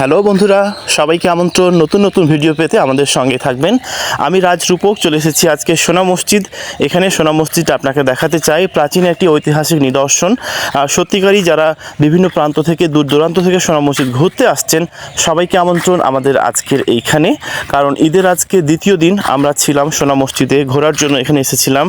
Hello বন্ধুরা, সবাইকে আমন্ত্রণ, নতুন নতুন ভিডিও পেতে আমাদের সঙ্গে থাকবেন। আমি রাজ রূপক, চলে এসেছি আজকে সোনা মসজিদ। এখানে সোনা মসজিদ আপনাকে দেখাতে চাই। প্রাচীন একটি ঐতিহাসিক নিদর্শন। সত্যিকারই যারা বিভিন্ন প্রান্ত থেকে, দূর দূরান্ত থেকে সোনা মসজিদ ঘুরতে আসছেন, সবাইকে আমন্ত্রণ আমাদের আজকের এইখানে। কারণ ঈদের আজকে দ্বিতীয় দিন আমরা ছিলাম সোনা মসজিদে, ঘোরার জন্য এখানে এসেছিলাম।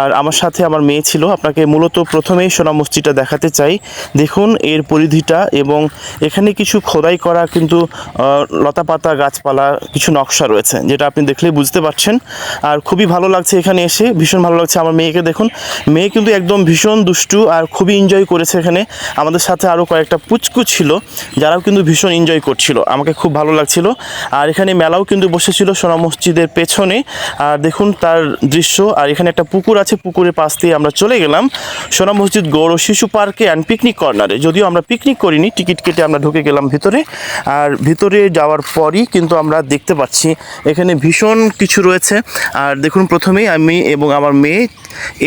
আর আমার সাথে আমার মেয়ে ছিল। আপনাকে মূলত প্রথমেই সোনা মসজিদটা দেখাতে চাই। দেখুন এর পরিধিটা এবং এখানে কিছু খোদাই করা কিন্তু আহ, লতাপাতা গাছপালা কিছু নকশা রয়েছে যেটা আপনি দেখলেই বুঝতে পারছেন। আর খুবই ভালো লাগছে এখানে এসে ভীষণ ভালো লাগছে আমার মেয়েকে দেখুন। মেয়ে কিন্তু একদম ভীষণ দুষ্টু আর খুবই এনজয় করেছে এখানে। আমাদের সাথে আরও কয়েকটা পুচকু ছিল যারাও কিন্তু ভীষণ এনজয় করছিল। আমাকে খুব ভালো লাগছিল। আর এখানে মেলাও কিন্তু বসেছিল সোনা মসজিদের পেছনে। আর দেখুন তার দৃশ্য আর এখানে একটা পুকুর আছে পুকুরের পাশ দিয়ে আমরা চলে গেলাম। সোনা মসজিদ গৌড় শিশু পার্কে অ্যান্ড পিকনিক কর্নারে যদিও আমরা পিকনিক করিনি টিকিট কেটে আমরা ঢুকে গেলাম ভিতরে। আর ভিতরে যাওয়ার পরই কিন্তু আমরা দেখতে পাচ্ছি এখানে ভীষণ কিছু রয়েছে। আর দেখুন প্রথমেই আমি এবং আমার মেয়ে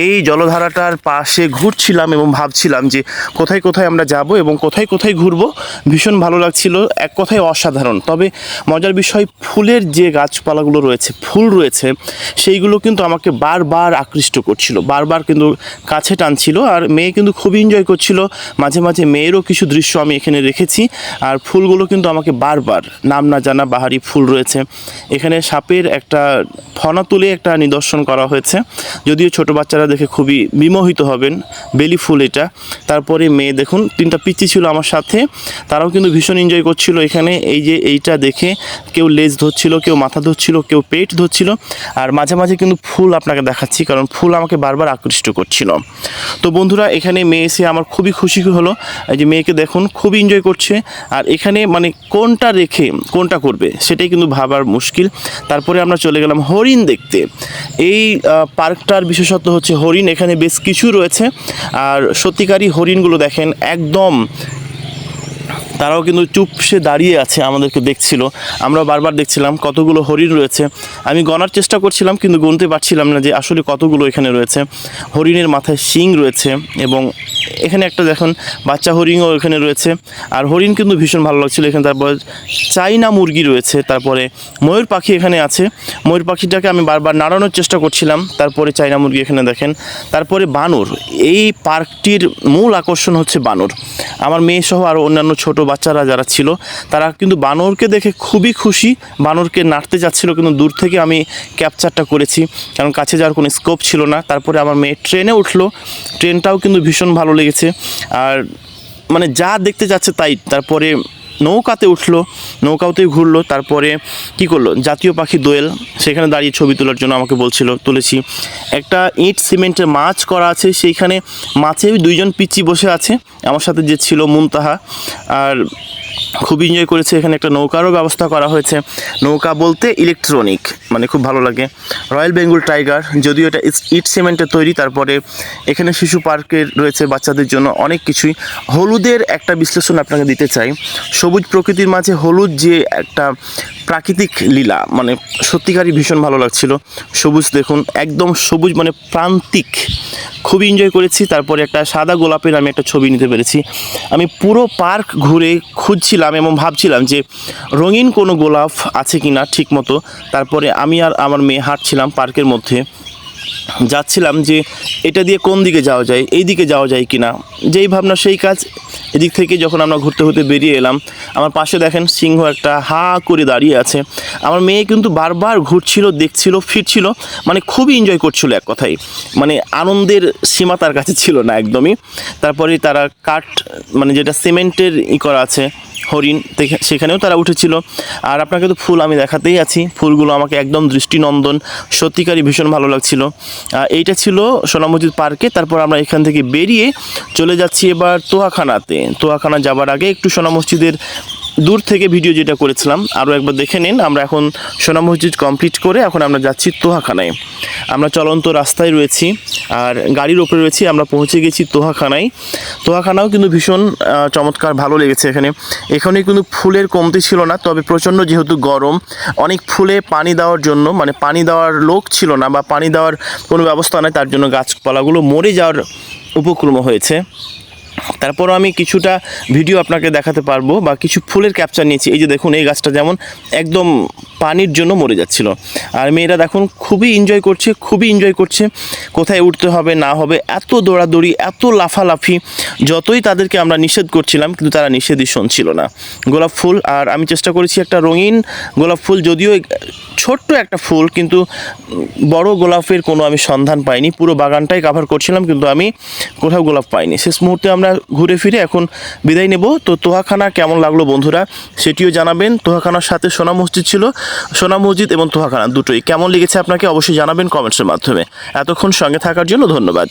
এই জলধারাটার পাশে ঘুরছিলাম এবং ভাবছিলাম যে কোথায় কোথায় আমরা যাব এবং কোথায় কোথায় ঘুরবো। ভীষণ ভালো লাগছিল, এক কথায় অসাধারণ। তবে মজার বিষয়, ফুলের যে গাছপালাগুলো রয়েছে, ফুল রয়েছে, সেইগুলো কিন্তু আমাকে বারবার আকৃষ্ট করছিল, বারবার কিন্তু কাছে টানছিল আর মেয়ে কিন্তু খুবই এনজয় করছিল। মাঝে মাঝে মেয়েরও কিছু দৃশ্য আমি এখানে রেখেছি। আর ফুলগুলো কিন্তু আমাকে বারবার নাম না জানা বাহারি ফুল রয়েছে। এখানে সাপের একটা ফনা তুলে একটা নিদর্শন করা হয়েছে। যদিও ছোট বাচ্চারা দেখে খুবই বিমোহিত হবেন বেলি ফুল এটা। তারপরে মেয়ে, দেখুন, তিনটা পিচ্ছি ছিল আমার সাথে। তারাও কিন্তু ভীষণ এনজয় করছিল এখানে। এই যে এইটা দেখে কেউ লেজ ধরছিল, কেউ মাথা ধরছিল, কেউ পেট ধরছিল। আর মাঝে মাঝে কিন্তু ফুল আপনাকে দেখাচ্ছি, কারণ ফুল আমাকে বারবার আকৃষ্ট করছিল। তো বন্ধুরা, এখানে মেয়ে এসে আমার খুবই খুশি হলো। এই যে মেয়েকে দেখুন, খুবই এনজয় করছে। আর এখানে মানে কোনটা রেখে কোনটা করবে, সেটাই কিন্তু ভাবার মুশকিল। তারপরে আমরা চলে গেলাম হরিণ দেখতে। এই পার্কটার বিশেষত্ব হচ্ছে হরিণ, এখানে বেশ কিছু রয়েছে। আর সত্যিকারী হরিণগুলো দেখেন একদম তারাও কিন্তু চুপসে দাঁড়িয়ে আছে, আমাদেরকে দেখছিল। আমরা বারবার দেখছিলাম কতগুলো হরিণ রয়েছে। আমি গণার চেষ্টা করছিলাম, কিন্তু গুনতে পারছিলাম না যে আসলে কতগুলো এখানে রয়েছে। হরিণের মাথায় শিং রয়েছে এবং এখানে একটা দেখুন, বাচ্চা হরিণও এখানে রয়েছে। আর হরিণ কিন্তু ভীষণ ভালো লাগছিল এখানে। তারপর চাইনা মুরগি রয়েছে, তারপরে ময়ূর পাখি এখানে আছে। ময়ূর পাখিটাকে আমি বারবার নাড়ানোর চেষ্টা করছিলাম, তারপরে চাইনা মুরগি এখানে দেখেন। তারপরে বানর, এই পার্কটির মূল আকর্ষণ হচ্ছে বানর। আমার মেয়ে সহ আরও অন্যান্য ছোট বাচ্চারা যারা ছিল, তারা কিন্তু বানরকে দেখে খুবই খুশি। বানরকে নাড়তে যাচ্ছিল, কিন্তু দূর থেকে আমি ক্যাপচারটা করেছি। কারণ কাছে যাওয়ার কোনো স্কোপ ছিল না। তারপরে আমার মেয়ে ট্রেনে উঠল। ট্রেনটাও কিন্তু ভীষণ ভালো লেগেছে। আর মানে যা দেখতে যাচ্ছে তাই। তারপরে নৌকাতে উঠল, নৌকাতেই ঘুরলো, তারপরে কি করল? জাতীয় পাখি দোয়েল, সেখানে দাঁড়িয়ে ছবি তোলার জন্য আমাকে বলছিল, তুলেছি। একটা ইট সিমেন্টের মাছ করা আছে, সেইখানে মাছে দুইজন পিচি বসে আছে, আমার সাথে যে ছিল মুনতাহা, আর খুব এনজয় করেছে। এখানে একটা নৌকারও ব্যবস্থা করা হয়েছে। নৌকা বলতে ইলেকট্রনিক মানে খুব ভালো লাগে। রয়্যাল বেঙ্গল টাইগার যদিও এটা ইট সিমেন্টের তৈরি, তারপরে এখানে শিশু পার্কের রয়েছে বাচ্চাদের জন্য অনেক কিছুই। হলুদের একটা বিশ্লেষণ আপনাকে দিতে চাই। সবুজ প্রকৃতির মাঝে হলুদ যে একটা প্রাকৃতিক লীলা মানে সত্যিকারই ভীষণ ভালো লাগছিল। সবুজ দেখুন, একদম সবুজ মানে প্রান্তিক। খুবই এনজয় করেছি, তারপরে একটা সাদা গোলাপের আমি একটা ছবি নিতে পেরেছি। আমি পুরো পার্ক ঘুরে খুঁজছিলাম এবং ভাবছিলাম যে রঙিন কোনো গোলাপ আছে কি না ঠিক মতো তারপরে আমি আর আমার মেয়ে হাঁটছিলাম পার্কের মধ্যে। যাচ্ছিলাম যে এটা দিয়ে কোন দিকে যাওয়া যায়, এই দিকে যাওয়া যায় কি না যেই ভাবনা, সেই কাজ। এদিক থেকে যখন আমরা ঘুরতে ঘুরতে বেরিয়ে এলাম, আমার পাশে দেখেন সিংহ একটা হা করে দাঁড়িয়ে আছে। আমার মেয়ে কিন্তু বারবার ঘুরছিল, দেখছিল, ফিরছিল মানে খুবই এনজয় করছিল এক কথাই মানে আনন্দের সীমা তার কাছে ছিল না একদমই। তারপরে তারা কাঠ মানে যেটা সিমেন্টের ই করা আছে হরিণ সেখানেও তারা উঠেছিল। আর আপনাকে তো ফুল আমি দেখাতেই আছি। ফুলগুলো আমাকে একদম দৃষ্টিনন্দন, সত্যিকারই ভীষণ ভালো লাগছিল। এইটা ছিল সোনা মসজিদ পার্কে। তারপর আমরা এখান থেকে বেরিয়ে চলে যাচ্ছি এবার তোহাখানাতে তোহাখানা যাবার আগে একটু সোনা মসজিদের দূর থেকে ভিডিও যেটা করেছিলাম, আরও একবার দেখে নিন। আমরা এখন সোনা মসজিদ কমপ্লিট করে এখন আমরা যাচ্ছি তোহাখানায় আমরা চলন্ত রাস্তায় রয়েছি। আর গাড়ির ওপরে রয়েছি, আমরা পৌঁছে গেছি তোহাখানায়। তোহাখানাও কিন্তু ভীষণ চমৎকার ভালো লেগেছে এখানে। এখানে কিন্তু ফুলের কমতি ছিল না, তবে প্রচণ্ড যেহেতু গরম, অনেক ফুলে পানি দেওয়ার জন্য মানে পানি দেওয়ার লোক ছিল না বা পানি দেওয়ার কোনো ব্যবস্থা নেই, তার জন্য গাছপালাগুলো মরে যাওয়ার উপক্রম হয়েছে। তারপরও আমি কিছুটা ভিডিও আপনাকে দেখাতে পারব বা কিছু ফুলের ক্যাপচার নিয়েছি। এই যে দেখুন, এই গাছটা যেমন একদম পানির জন্য মরে যাচ্ছিল। আর মেয়েরা দেখুন খুবই এনজয় করছে, খুবই এনজয় করছে। কোথায় উঠতে হবে, না হবে, এত দৌড়াদৌড়ি, এত লাফালাফি, যতই তাদেরকে আমরা নিষেধ করছিলাম, কিন্তু তারা নিষেধই শুনছিল না। গোলাপ ফুল, আর আমি চেষ্টা করেছি একটা রঙিন গোলাপ ফুল, যদিও ছোট্ট একটা ফুল, কিন্তু বড় গোলাপের কোনো আমি সন্ধান পাইনি। পুরো বাগানটাই কাভার করছিলাম, কিন্তু আমি কোথাও গোলাপ পাইনি। শেষ মুহূর্তে আমরা ঘুরে ফিরে এখন বিদায় নেব। তো তোহাখানা কেমন লাগল বন্ধুরা, সেটিও জানাবেন। তোহাখানার সাথে সোনা মসজিদ ছিল। সোনা মসজিদ এবং তোহাখানা দুটোই। কেমন লেগেছে আপনাকে অবশ্যই জানাবেন কমেন্টসের মাধ্যমে। এতক্ষণ সঙ্গে থাকার জন্য ধন্যবাদ।